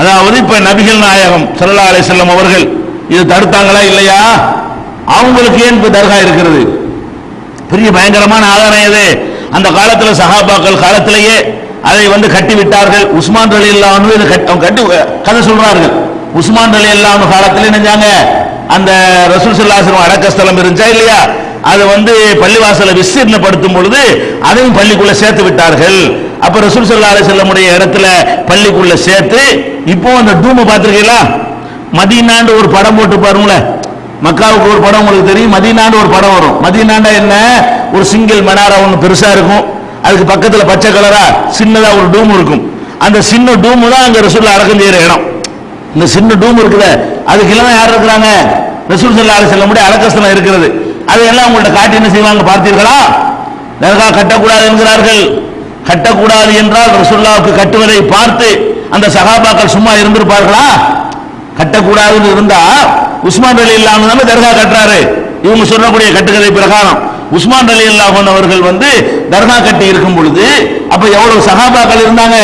அதாவது இப்ப நபிகள் நாயகம் சல்லா அலைஹி செல்லம் அவர்கள் இது தடுத்தாங்களா இல்லையா? அவங்களுக்கு ஏன் இப்ப தர்கா இருக்கிறது? பெரிய பயங்கரமான ஆதாரம் எது அந்த காலத்தில் சஹாபாக்கள் காலத்திலேயே அதை வந்து கட்டி விட்டார்கள் உஸ்மான் ரலி இல்லாமல் கட்டி கதை சொல்றார்கள். உஸ்மான் ரலி இல்லாம காலத்தில் நினைஞ்சாங்க. அந்த ரசூல் சல்லாசனம் அடக்கஸ்தலம் இருந்துச்சா இல்லையா? அது வந்து பள்ளிவாசலை விஸ்தீர்ணப்படுத்தும் பொழுது அதையும் பள்ளிக்குள்ள சேர்த்து விட்டார்கள். அப்ப ரசூல் சல்லா செல்லமுடைய இடத்துல பள்ளிக்குள்ள சேர்த்து இப்போ அந்த டூமை பார்த்துருக்கீங்களா? மதியனாண்டு ஒரு படம் போட்டு பாருங்களேன். மக்காவுக்கு ஒரு படம் உங்களுக்கு தெரியும் மதியனாண்டு ஒரு படம் வரும். மதியனாண்டா என்ன? ஒரு சிங்கிள் மனாரா ஒன்று பெருசா இருக்கும். அதுக்கு பக்கத்தில் பச்சை கலரா சின்னதா ஒரு டூம் இருக்கும். அந்த சின்ன டூம் தான் அங்க ரசூல் அடக்கம் செய்யற இடம். இந்த சின்ன டூம் இருக்குல்ல அதுக்கு எல்லாம் யார் இருக்கிறாங்க? ரசூல் சல்லா செல்ல முடிய அடக்கஸ்தலம் இருக்கிறது. அதையெல்லாம் உங்கள்ட்ட காட்டி என்ன செய்வாங்க பார்த்தீர்களா? தர்கா கட்டக்கூடாது என்கிறார்கள். கட்டக்கூடாது என்றால் ரசுல்லாவுக்கு கட்டுவதை பார்த்து அந்த சகாபாக்கள் சும்மா இருந்திருப்பார்களா? கட்டக்கூடாதுன்னு இருந்தா உஸ்மான் அலி இல்லாமல் தானே தர்கா கட்டுறாரு. இவங்க சொல்லக்கூடிய கட்டுக்கதை பிரகாரம். உஸ்மான் அலி அல்லாஹன் அவர்கள் வந்து தர்கா கட்டி இருக்கும் பொழுது அப்ப எவ்வளவு சகாபாக்கள் இருந்தாங்க?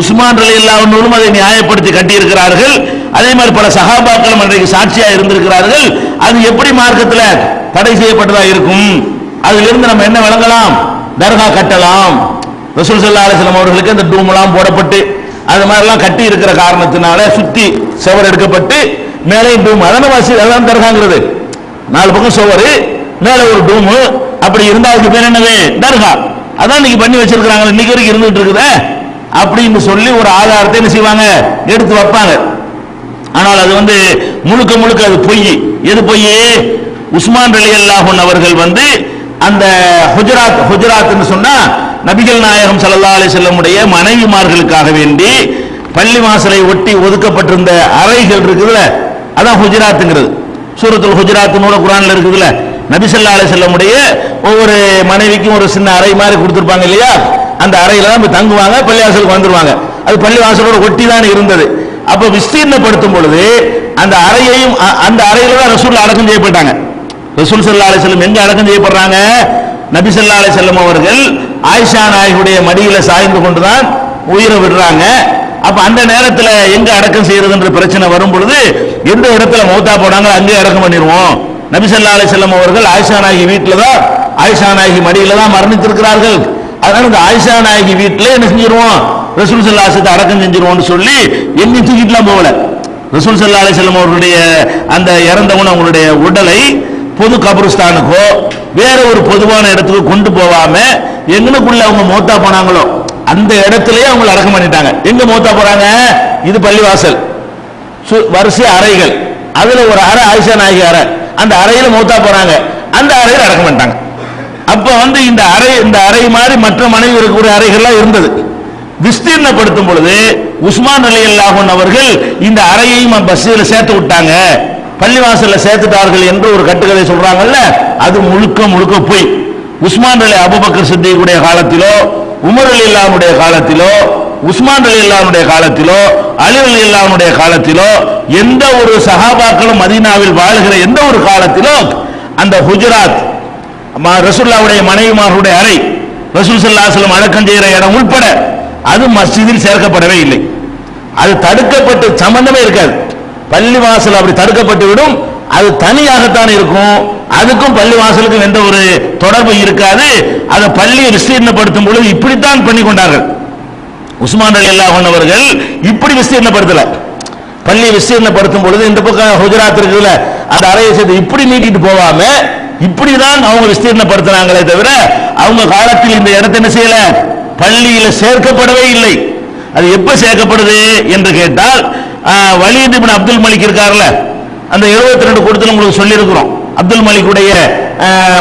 உஸ்மான் அலி அல்லாஹனும் அதை நியாயப்படுத்தி கட்டி இருக்கிறார்கள் அதே மாதிரி பல சகாபாக்களும் அன்றைக்கு சாட்சியா இருந்திருக்கிறார்கள். அது எப்படி மார்க்கத்தில் தடை செய்யப்பட்டதா இருக்கும்? அதிலிருந்து நம்ம என்ன விளங்கலாம்? தர்கா கட்டலாம். ரசூல் சல்லா அலிஸ்லாம் அவர்களுக்கு அந்த டூமெல்லாம் போடப்பட்டு அது மாதிரிலாம் கட்டி இருக்கிற காரணத்தினால சுத்தி சுவர் எடுக்கப்பட்டு மேலே டூம் அதான வாசி அதான் தர்காங்கிறது. நாலு பக்கம் சுவர் மேலே ஒரு டூமு அப்படி இருந்தா அதுக்கு பேர் என்னது? தர்கா. அதான் இன்னைக்கு பண்ணி வச்சிருக்கிறாங்க இன்னைக்கு வரைக்கும் இருந்துட்டு இருக்குதே. அப்படின்னு சொல்லி ஒரு ஆதாரத்தை என்ன செய்வாங்க? எடுத்து வைப்பாங்க. ஆனால் அது வந்து முழுக்க முழுக்க அது பொய். எது பொய்? உஸ்மான் ரலி அல்லாஹன் அவர்கள் வந்து அந்த ஹுஜராத் ஹுஜராத்னு சொன்னா நபிகள் நாயகம் சல்லா அலி செல்லமுடைய மனைவிமார்களுக்காக வேண்டி பள்ளி வாசலை ஒட்டி ஒதுக்கப்பட்டிருந்த அறைகள் இருக்குதுல்ல அதான் ஹுஜராத்துங்கிறது. சூரத்தில் ஹுஜராத் நூல குரான்ல இருக்குதுல்ல நபி ஸல்லல்லாஹு செல்லமுடைய ஒவ்வொரு மனைவிக்கும் ஒரு சின்ன அறை மாதிரி கொடுத்துருப்பாங்க இல்லையா? அந்த அறையில தான் போய் தங்குவாங்க பள்ளிவாசலுக்கு வந்துருவாங்க. அது பள்ளிவாசலோட ஒட்டி தான் இருந்தது. அப்ப விஸ்தீர்ணப்படுத்தும் பொழுது அந்த அறையையும் அ- அந்த அறையில தான் ரசூல் அடக்கம் செய்யப்பட்டாங்க. ரசூல் சல்லா அலிஸ்லம் எங்க அடக்கம் செய்யப்படுறாங்க? நபி ஸல்லல்லாஹு அலைஹி அவர்கள் ஆயிஷா நாயகுடைய மடியில சாய்ந்து கொண்டுதான் உயிரை விடுறாங்க. அப்ப அந்த நேரத்துல எங்க அடக்கம் செய்யறதுன்ற பிரச்சனை வரும் பொழுது எந்த இடத்துல மௌத்தா போனாங்க அங்கே அடக்கம் பண்ணிடுவோம். நபிசல்லா அலி செல்லம் அவர்கள் ஆயிஷா நாயகி வீட்டில் தான் ஆயிஷா நாயகி மடியில தான் மரணித்திருக்கிறார்கள். அதனால இந்த ஆயிஷா நாயகி வீட்டில் என்ன செஞ்சிருவோம்? ரசூல் சல்லாசத்தை அடக்கம் செஞ்சிருவோம்னு சொல்லி எங்கேயும் தூக்கிட்டுலாம் போகல. ரசூல் சல்லா செல்லம் அவர்களுடைய அந்த இறந்தவன் அவங்களுடைய உடலை பொது கபருஸ்தானுக்கோ வேற ஒரு பொதுவான இடத்துக்கு கொண்டு போகாம எங்கனுக்குள்ள அவங்க மோத்தா போனாங்களோ அந்த இடத்துலயே அவங்களை அடக்கம் பண்ணிட்டாங்க. எங்க மோத்தா போறாங்க? இது பள்ளிவாசல். சு- வரிசை அறைகள். அதுல ஒரு அறை ஆயிஷா நாயகி அறை. அந்த அறையில மௌத்தா போறாங்க. அந்த அறையில் அடக்கம் பண்ணிட்டாங்க. அப்ப வந்து இந்த அறை இந்த அறை மாதிரி மற்ற மனைவி இருக்கக்கூடிய அறைகள்லாம் இருந்தது. விஸ்தீர்ணப்படுத்தும் பொழுது உஸ்மான் அலி அல்லாஹன் அவர்கள் இந்த அறையையும் பஸ்ஸில் சேர்த்து விட்டாங்க. பள்ளிவாசல்ல சேர்த்துட்டார்கள் என்று ஒரு கட்டுக்கதை சொல்றாங்கல்ல? அது முழுக்க முழுக்க பொய். உஸ்மான் அலி அபுபக்கர் சித்திக்குடைய காலத்திலோ உமர் அலி இல்லாமுடைய காலத்திலோ உஸ்மான் அலி இல்லாமுடைய காலத்திலோ அலி அலி இல்லாமுடைய காலத்திலோ எந்த ஒரு சகாபாக்களும் மதீனாவில் வாழ்கிற எந்த ஒரு காலத்திலோ அந்த ஹுஜராத் ம- மனைவிமார்களுடைய அறை ரசூல் ஸல்லல்லாஹு அடக்கம் செய்கிற இடம் உட்பட அது மஸ்ஜிதில் சேர்க்கப்படவே இல்லை. அது தடுக்கப்பட்டு சம்பந்தமே இருக்காது. பள்ளி வாசல் அப்படி தடுக்கப்பட்டு விடும். அது தனியாகத்தான் இருக்கும். அதுக்கும் பள்ளி வாசலுக்கும் எந்த ஒரு தொடர்பு இருக்காது. அதை பள்ளியை விஸ்தீர்ணப்படுத்தும் பொழுது இப்படித்தான் பண்ணி கொண்டார்கள். உஸ்மான் அலி அல்லா அவர்கள் இப்படி விஸ்தீர்ணப்படுத்தல. பள்ளியை விஸ்தீர்ணப்படுத்தும் பொழுது இந்த பக்கம் ஹுஜராத் இருக்குல்ல அந்த அறையை சேர்த்து இப்படி நீட்டிட்டு போகாம இப்படிதான் அவங்க விஸ்தீர்ணப்படுத்தினாங்களே தவிர அவங்க காலத்தில் இந்த இடத்தை என்ன செய்யல? பள்ளியில சேர்க்கப்படவே இல்லை. அது எப்ப சேர்க்கப்படுது என்று கேட்டால் வலியுது வலீத் அப்துல் மலிக் இருக்கார்ல அந்த 72 ரெண்டு கொடுத்து உங்களுக்கு சொல்லியிருக்கிறோம். அப்துல் மலிக்குடைய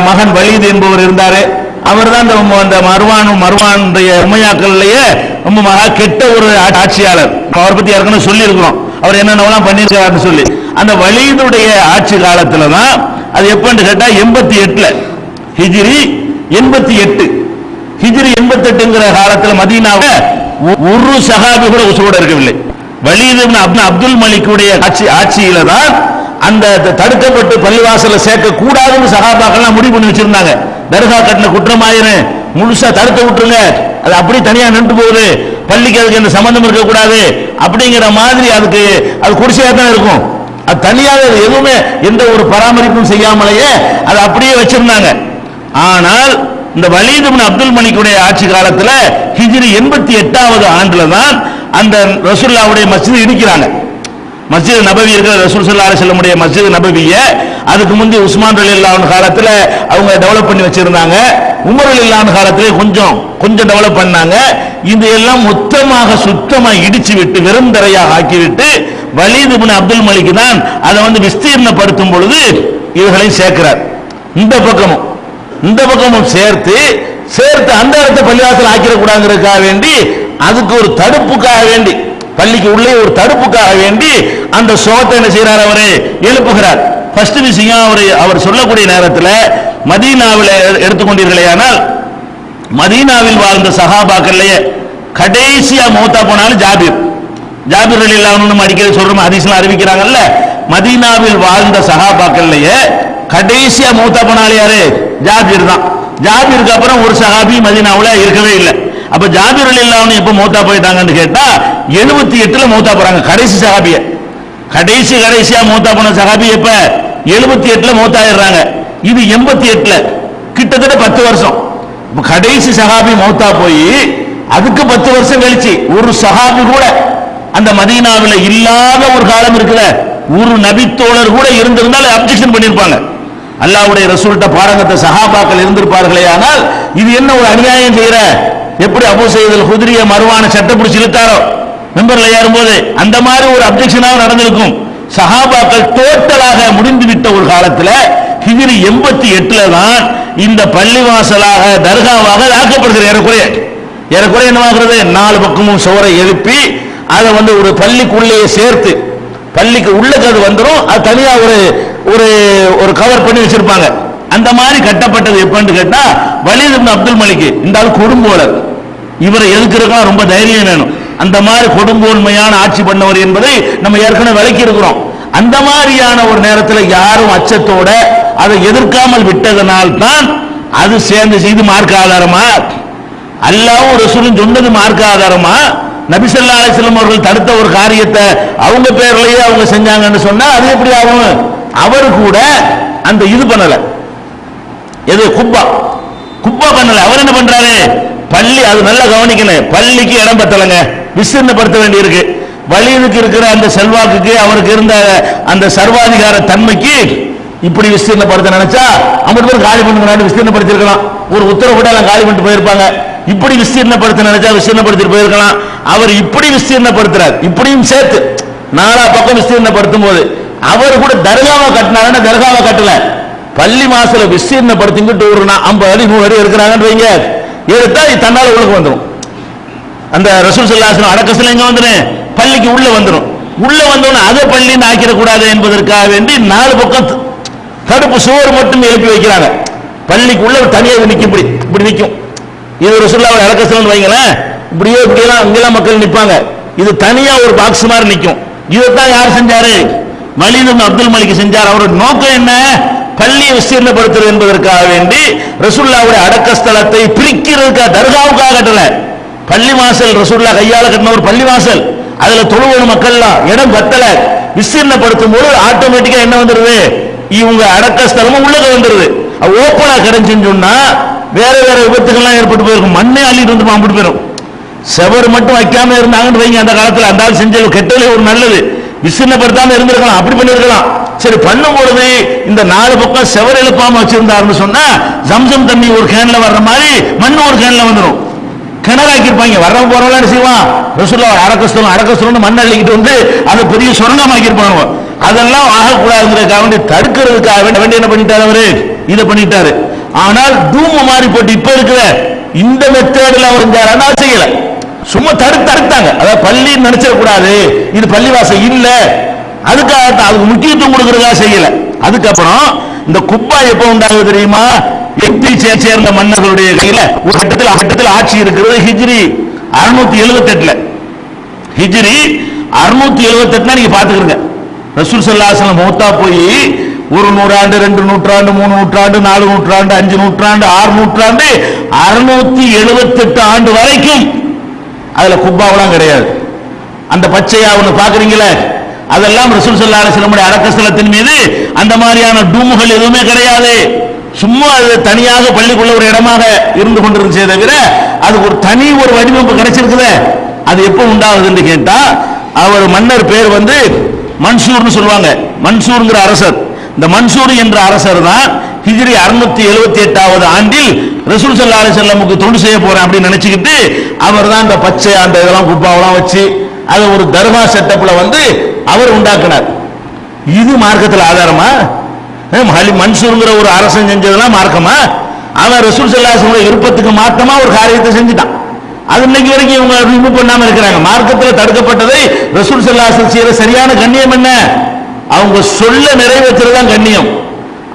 மகன் வலியுது என்பவர் இருந்தாரு. அவர் தான் அந்த ம- அந்த மருவானுடைய உமையாக்கள்லயே ரொம்ப மகா கெட்ட ஒரு ஆட்சியாளர். அவரை பத்தி ஏற்கனவே சொல்லியிருக்கிறோம். அவர் என்னென்னலாம் பண்ணியிருக்காருன்னு சொல்லி. அந்த வலியுதுடைய ஆட்சி காலத்துல தான் அது எப்பன்னு கேட்டா எண்பத்தி எட்டுல. ஹிஜிரி எண்பத்தி எட்டு. ஹிஜிரி எண்பத்தி எட்டுங்கிற காலத்துல மதீனாவை ஒரு சகாபி கூட உசுரோட இருக்கவில்லை. வலீது அப்துல் மலிக்குடைய ஆட்சி ஆட்சியில தான் அந்த தடுக்கப்பட்டு பள்ளிவாசல சேர்க்க கூடாதுன்னு சகாபாக்கள்லாம் முடிவு பண்ணி வச்சிருந்தாங்க. தர்கா கட்டின குற்றமாயிரு. முழுசா தடுத்து விட்டுருங்க. அது அப்படி தனியா நின்று போகுது. பள்ளிக்கு அதுக்கு எந்த சம்பந்தம் இருக்கக்கூடாது. அப்படிங்கிற மாதிரி அதுக்கு அது குடிசையா தான் இருக்கும். அது தனியாக எதுவுமே எந்த ஒரு பராமரிப்பும் செய்யாமலேயே அதை அப்படியே வச்சிருந்தாங்க. ஆனால் இந்த வலீத் அப்துல் மலிக்குடைய ஆட்சி காலத்தில் ஹிஜ்ரி எண்பத்தி எட்டாவது ஆண்டுல தான் அந்த ரசூல்லாவுடைய மஸ்ஜித் இடிக்கிறாங்க. மஸ்ஜித் நபவி இருக்கிற ரசூல் சல்லா செல்லமுடைய மஸ்ஜித் நபவிய அதுக்கு முந்தி உஸ்மான் ரலுல்லாவுன்னு காலத்தில் அவங்க டெவலப் பண்ணி வச்சிருந்தாங்க. உமர் ரலியல்லாஹு காலத்திலே கொஞ்சம் கொஞ்சம் டெவலப் பண்ணாங்க. இது எல்லாம் மொத்தமாக சுத்தமாக இடிச்சு விட்டு வெறும் தரையாக ஆக்கிவிட்டு வலீத் பின் அப்துல் மலிக் தான் அதை வந்து விஸ்தீர்ணப்படுத்தும் பொழுது இவர்களையும் சேர்க்கிறார். இந்த பக்கமும் இந்த பக்கமும் சேர்த்து சேர்த்து அந்த இடத்தை பள்ளிவாசல் ஆக்கிடக்கூடாதுங்கிறதுக்காக வேண்டி அதுக்கு ஒரு தடுப்புக்காக வேண்டி பள்ளிக்கு உள்ளே ஒரு தடுப்புக்காக வேண்டி அந்த சோகத்தை என்ன செய்யறார் அவரு? எழுப்புகிறார். ஃபர்ஸ்ட் விஷயம் அவர் அவர் சொல்லக்கூடிய நேரத்தில் மதீனாவில் எடுத்துக்கொண்டீர்களே ஆனால் மதீனாவில் வாழ்ந்த சகாபாக்கள்லயே கடைசியா மூத்தா போனாலும் ஜாபீர். ஜாபீர் அலி நம்ம அடிக்கடி சொல்றோம் ஹதீஸ்லாம் அறிவிக்கிறாங்கல்ல மதீனாவில் வாழ்ந்த சகாபாக்கள்லயே கடைசியா மூத்தா போனாலும் யாரு? ஜாபீர் தான். ஜாபீருக்கு அப்புறம் ஒரு சகாபி மதீனாவில் இருக்கவே இல்லை. அப்ப ஜாபிர் அலி எப்ப மூத்தா போயிட்டாங்கன்னு கேட்டா எழுபத்தி எட்டுல மூத்தா போறாங்க கடைசி சகாபிய கடைசி கடைசியா மூத்தா போன சகாபி எப்ப? எழுபத்தி எட்டுல மூத்தாயிடுறாங்க இது எண்பத்தி எட்டுல. கிட்டத்தட்ட பத்து வருஷம். கடைசி சகாபி மௌத்தா போய் அதுக்கு பத்து வருஷம் கழிச்சு ஒரு சகாபி கூட அந்த மதீனாவில் இல்லாத ஒரு காலம் இருக்குல்ல ஒரு நபித்தோழர் கூட இருந்திருந்தால் அப்ஜெக்ஷன் பண்ணியிருப்பாங்க அல்லாவுடைய ரசூல்கிட்ட பாரங்கத்த சகாபாக்கள் இருந்திருப்பார்களே ஆனால் இது என்ன ஒரு அநியாயம் செய்யற? எப்படி அபு செய்தல் குதிரிய மறுவான சட்டை பிடிச்சி இழுத்தாரோ? மெம்பர்ல ஏறும்போது அந்த மாதிரி ஒரு அப்ஜெக்ஷனாக நடந்திருக்கும். சஹாபாக்கள் டோட்டலாக முடிந்து விட்ட ஒரு காலத்தில் ஹிஜிரி எண்பத்தி எட்டுல தான் இந்த பள்ளிவாசலாக தர்காவாக ஆக்கப்படுகிறது ஏறக்குறைய. ஏறக்குறைய என்னவாகிறது? நாலு பக்கமும் சுவரை எழுப்பி அதை வந்து ஒரு பள்ளிக்குள்ளேயே சேர்த்து பள்ளிக்கு உள்ளக்கு அது வந்துடும் அது தனியாக ஒரு ஒரு ஒரு கவர் பண்ணி வச்சிருப்பாங்க. அந்த மாதிரி கட்டப்பட்டது எப்பன்னு கேட்டா வலீத் அப்துல் மலிக் இந்த ஆள் கொடும்போலர். இவரை எதுக்குறதுக்கெல்லாம் ரொம்ப தைரியம் வேணும். அந்த மாதிரி கொடுங்கோன்மையான ஆட்சி பண்ணவர் என்பதை நம்ம ஏற்கனவே விளக்கி இருக்கிறோம் அந்த மாதிரியான ஒரு நேரத்தில் யாரும் அச்சத்தோட அதை எதிர்க்காமல் விட்டதனால் தான் அது சேர்ந்து செய்து மார்க்க ஆதாரமா? அல்லாவும் ரசூலும் சொன்னது மார்க்க ஆதாரமா? நபிசல்லா அலிஸ்லம் அவர்கள் தடுத்த ஒரு காரியத்தை அவங்க பேர்லயே அவங்க செஞ்சாங்கன்னு சொன்னா அது எப்படி ஆகும்? அவர் கூட அந்த இது பண்ணலை. எது குப்பா? குப்பா பண்ணல. அவர் என்ன பண்றாரு? பள்ளி அது நல்லா கவனிக்கணும். பள்ளிக்கு இடம் பத்தலைங்க. விஸ்தீர்ணப்படுத்த வேண்டி இருக்கு வலியுக்கு இருக்கிற அந்த செல்வாக்குக்கு அவருக்கு இருந்த அந்த சர்வாதிகார தன்மைக்கு இப்படி விஸ்தீர்ணப்படுத்த நினைச்சா ஐம்பது பேர் காலி பண்ணுங்க விஸ்தீர்ணப்படுத்திருக்கலாம் ஒரு உத்தரவு கூட காலி பண்ணிட்டு போயிருப்பாங்க. இப்படி விஸ்தீர்ணப்படுத்த நினைச்சா விஸ்தீர்ணப்படுத்திட்டு போயிருக்கலாம். அவர் இப்படி விஸ்தீர்ணப்படுத்துறார் இப்படியும் சேர்த்து நாலா பக்கம் விஸ்தீர்ணப்படுத்தும் போது அவர் கூட தர்காவை கட்டினாருன்னா தர்காவை கட்டல. பள்ளி மாசல விஸ்தீர்ணப்படுத்திங்கிட்டு ஒரு ஐம்பது அடி நூறு அடி இருக்கிறாங்கன்னு வைங்க. எடுத்தா இது தன்னால உள்ளுக்கு வந்துடும் அந்த ரசூல் சல்லாசனம் அடக்கசில எங்க வந்துடும் பள்ளிக்கு உள்ள வந்துடும் உள்ள வந்தோன்னு அதை பள்ளின்னு ஆக்கிடக்கூடாது என்பதற்காக வேண்டி நாலு பக்கம் தடுப்பு சுவர் மட்டும் எழுப்பி வைக்கிறாங்க. பள்ளிக்கு உள்ள தனியாக நிற்கும் இப்படி இப்படி நிற்கும் இது ரசூல்லாவோட அடக்கத்துல வைங்களேன். இப்படியே இப்படியெல்லாம் இங்கெல்லாம் மக்கள் நிற்பாங்க இது தனியா ஒரு பாக்ஸ் மாதிரி நிற்கும் இதைத்தான் யார் செஞ்சாரு? வலீத் அப்துல் மலிக் செஞ்சார். அவரோட நோக்கம் என்ன? பள்ளியை விஸ்தீர்ணப்படுத்துறது என்பதற்காக வேண்டி ரசுல்லாவுடைய அடக்க ஸ்தலத்தை பிரிக்கிறதுக்காக தர்காவுக்காக கட்டல. பள்ளி வாசல் ரசுல்லா கையால கட்டின ஒரு பள்ளி வாசல். அதுல தொழுவணும் மக்கள்லாம் இடம் பத்தல. விஸ்தீர்ணப்படுத்தும் போது ஆட்டோமேட்டிக்கா என்ன வந்துருது? இவங்க அடக்க ஸ்தலமும் உள்ளக வந்துருது ஓப்பனா கிடைச்சுன்னு சொன்னா வேற வேற விபத்துகள்லாம் ஏற்பட்டு போயிருக்கும். மண்ணே அள்ளிட்டு வந்து மாம்பிட்டு போயிடும் செவர் மட்டும் வைக்காம இருந்தாங்கன்னு வைங்க அந்த காலத்தில். அந்த ஆள் செஞ்ச கெட்டலே ஒரு நல்லது. விசின்னப்படுத்தாம இருந்திருக்கலாம் அப்படி பண்ணிருக்கலாம். சரி பண்ணும் பொழுது இந்த நாலு பக்கம் செவர் எழுப்பாம வச்சிருந்தாருன்னு சொன்னா ஜம்சம் தண்ணி ஒரு கேன்ல வர்ற மாதிரி மண் ஒரு கேன்ல வந்துடும் கிணறாக்கி இருப்பாங்க வர்றவங்க போறவங்க என்ன செய்வான்? ரசூல்லா அடக்கஸ்தலம் அடக்கஸ்தலம் மண் அள்ளிக்கிட்டு வந்து அதை பெரிய சுரங்கமாக்கி இருப்பாங்க அதெல்லாம் ஆகக்கூடாதுங்கிறதுக்காக வேண்டி தடுக்கிறதுக்காக வேண்டி வேண்டி என்ன பண்ணிட்டாரு அவரு? இதை பண்ணிட்டாரு. ஆனால் தூம மாதிரி போட்டு இப்ப இருக்கிற இந்த மெத்தேடில் அவர் செய்யல. சும்மா தடுத்து தடுத்தாங்க அதாவது பள்ளின்னு நினைச்சிடக்கூடாது இது பள்ளிவாசல் இல்ல. அதுக்காக தான் அதுக்கு முக்கியத்துவம் கொடுக்கறதா செய்யல. அதுக்கப்புறம் இந்த குப்பா எப்ப உண்டாகுது தெரியுமா? எட்டி சேர்ந்த மன்னர்களுடைய கையில ஒரு கட்டத்தில் கட்டத்தில் ஆட்சி இருக்கிறது ஹிஜ்ரி. அறுநூத்தி எழுபத்தி எட்டுல ஹிஜ்ரி அறுநூத்தி எழுபத்தி எட்டுல நீங்க பாத்துக்கிறீங்க ரசூல் சல்லாசலம் மௌத்தா போய் ஒரு நூறாண்டு ரெண்டு நூற்றாண்டு மூணு நூற்றாண்டு நாலு நூற்றாண்டு அஞ்சு நூற்றாண்டு ஆறு நூற்றாண்டு அறுநூத்தி எழுபத்தி எட்டு ஆண்டு வரைக்கும் அதுல குப்பாவெல்லாம் கிடையாது. அந்த பச்சையா ஒண்ணு பாக்குறீங்களே அதெல்லாம் ரசூல் ஸல்லல்லாஹு அலைஹி முறை அடக்கஸ்தலத்தின் மீது அந்த மாதிரியான டூமுகள் எதுவுமே கிடையாது. சும்மா அது தனியாக பள்ளிக்குள்ள ஒரு இடமாக இருந்து கொண்டிருந்துச்சே தவிர அதுக்கு ஒரு தனி ஒரு வடிவமைப்பு கிடைச்சிருக்குதே. அது எப்போ உண்டாகுதுன்னு கேட்டா அவர் மன்னர் பேர் வந்து மன்சூர்னு சொல்லுவாங்க. மன்சூர்ங்கிற அரசர். இந்த மன்சூர் என்ற அரசர் தான் ஹிஜ்ரி 678 எழுபத்தி எட்டாவது ஆண்டில் ரசூல் சல்லா அலி செல்லமுக்கு தொண்டு செய்ய போறேன் அப்படின்னு நினைச்சுக்கிட்டு அவர் தான் அந்த பச்சை அந்த இதெல்லாம் குப்பாவெல்லாம் வச்சு அதை ஒரு தர்கா செட்டப்ல வந்து அவர் உண்டாக்குனார். இது மார்க்கத்தில் ஆதாரமா? மன்சூருங்கிற ஒரு அரசன் செஞ்சதெல்லாம் மார்க்கமா? அவன் ரசூல் சல்லாசனுடைய விருப்பத்துக்கு மாற்றமா ஒரு காரியத்தை செஞ்சுட்டான். அது இன்னைக்கு வரைக்கும் இவங்க ரிமூவ் பண்ணாம இருக்கிறாங்க. மார்க்கத்தில் தடுக்கப்பட்டதை ரசூல் சல்லாசன் செய்யற சரியான கண்ணியம் என்ன? அவங்க சொல்ல நிறைவேற்றுறதுதான் கண்ணியம்.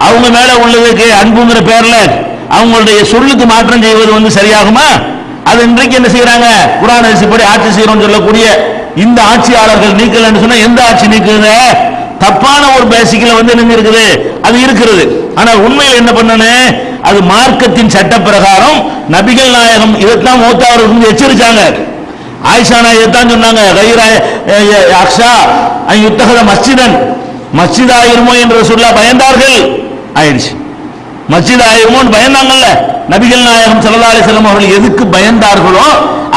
அவங்க மேல உள்ளதுக்கு அன்புங்கிற பேர்ல அவங்களுடைய சொல்லுக்கு மாற்றம் செய்வது வந்து சரியாகுமா? அது இன்றைக்கு என்ன செய்யறாங்க குரான் அரிசிப்படி ஆட்சி செய்யறோம் சொல்லக்கூடிய இந்த ஆட்சியாளர்கள் நீக்கலன்னு சொன்னா எந்த ஆட்சி நீக்குது? தப்பான ஒரு பேசிக்கல வந்து என்ன இருக்குது. அது இருக்கிறது. ஆனால் உண்மையில் என்ன பண்ணனே? அது மார்க்கத்தின் சட்ட பிரகாரம் நபிகள் நாயகம் இதைத்தான் மூத்தாவர்கள் வந்து எச்சரிச்சாங்க. ஆயிஷா நாயகத்தான் சொன்னாங்க அக்ஷா யுத்தகத மஸ்ஜிதன். மஸ்ஜித் ஆயிருமோ என்று சொல்லா பயந்தார்கள். ஆயிடுச்சு. மஸ்ஜித் ஆயிருமோன்னு பயந்தாங்கல்ல. நபிகள் நாயகம் சல்லா அலைஹி அவர்கள் எதுக்கு பயந்தார்களோ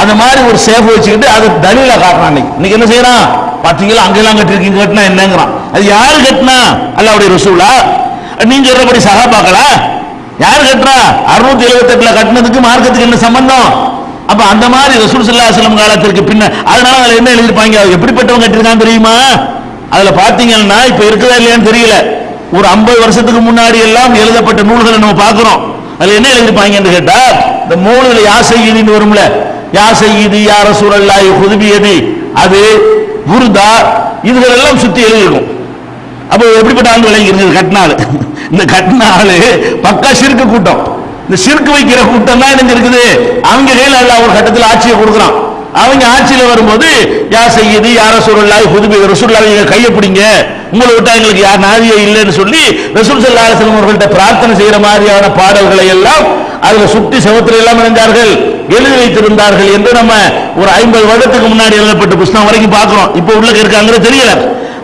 அந்த மாதிரி ஒரு சேஃப் வச்சுக்கிட்டு அது தலில காட்டுறான் இன்னைக்கு என்ன செய்யறான்? பாத்தீங்களா? அங்கெல்லாம் கட்டிருக்கீங்க கட்டினா என்னங்கிறான். அது யாரு கட்டினா? அல்லாவுடைய ரசூலா. நீங்க சொல்றபடி சகாபாக்களா யார் கட்டுறா? அறுநூத்தி எழுபத்தி எட்டுல கட்டினதுக்கு மார்க்கத்துக்கு என்ன சம்பந்தம்? அப்ப அந்த மாதிரி ரசூல் சல்லா காலத்திற்கு பின்ன அதனால அதுல என்ன எழுதிருப்பாங்க எப்படிப்பட்டவங்க கட்டிருக்கான்னு தெரியுமா? அதுல பாத்தீங்கன்னா இப்ப இருக்குதா இல்லையான்னு தெரியல. ஒரு 50 வருஷத்துக்கு முன்னாடி எல்லாம் எழுதப்பட்ட நூல்களை நம்ம பார்க்கிறோம். அதுல என்ன எழுதிருப்பாங்கன்னு கேட்டா இந்த மூணுல யா வரும்ல. யா யார சூழல்லாய் ரசூலல்லாஹி அது குருதா இதுகள் எல்லாம் சுத்தி எழுதிருக்கும் அப்போ எப்படிப்பட்ட ஆண்டு விளங்கிருந்தது கட்டினாலு இந்த கட்டினாலு பக்கா சிறுக்கு கூட்டம். இந்த சிறுக்கு வைக்கிற கூட்டம் தான் என்ன இருக்குது அவங்க கையில் அல்ல ஒரு கட்டத்தில் ஆட்சியை கொடுக்குறான். அவங்க ஆட்சியில் வரும்போது யா செய்யுது யார சூழல்லாய் புதுமை ரசூல்லாவை நீங்கள் கையை பிடிங்க. உங்களை விட்டா எங்களுக்கு யார் நாதியே இல்லைன்னு சொல்லி ரசூல் சல்லா அலுவலம் அவர்கள்ட்ட பிரார்த்தனை செய்கிற மாதிரியான பாடல்களை எல்லாம் அதில் சுட்டி செவத்துல எல்லாம் இணைந்தார்கள் எழுதி வைத்திருந்தார்கள் என்று நம்ம ஒரு ஐம்பது வருடத்துக்கு முன்னாடி எழுதப்பட்ட புஸ்தகம் வரைக்கும் பார்க்குறோம். இப்போ உள்ள இருக்காங்கிறது தெரியல.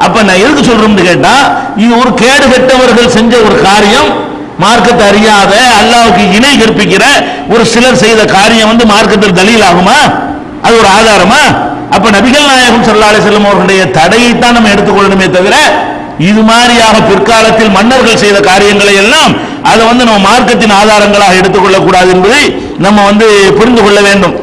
அப்ப நான் எதுக்கு சொல்றோம்னு கேட்டா இது ஒரு கேடு கெட்டவர்கள் செஞ்ச ஒரு காரியம். மார்க்கத்தை அறியாத அல்லாவுக்கு இணை கற்பிக்கிற ஒரு சிலர் செய்த காரியம் வந்து மார்க்கத்தில் தலீல் ஆகுமா அது ஒரு ஆதாரமா? அப்ப நபிகள் நாயகம் ஸல்லல்லாஹு செல்லும் அவர்களுடைய தடையை தான் நம்ம எடுத்துக்கொள்ளணுமே தவிர இது மாதிரியாக பிற்காலத்தில் மன்னர்கள் செய்த காரியங்களை எல்லாம் அதை வந்து நம்ம மார்க்கத்தின் ஆதாரங்களாக எடுத்துக்கொள்ளக்கூடாது என்பதை நம்ம வந்து புரிந்து கொள்ள வேண்டும்.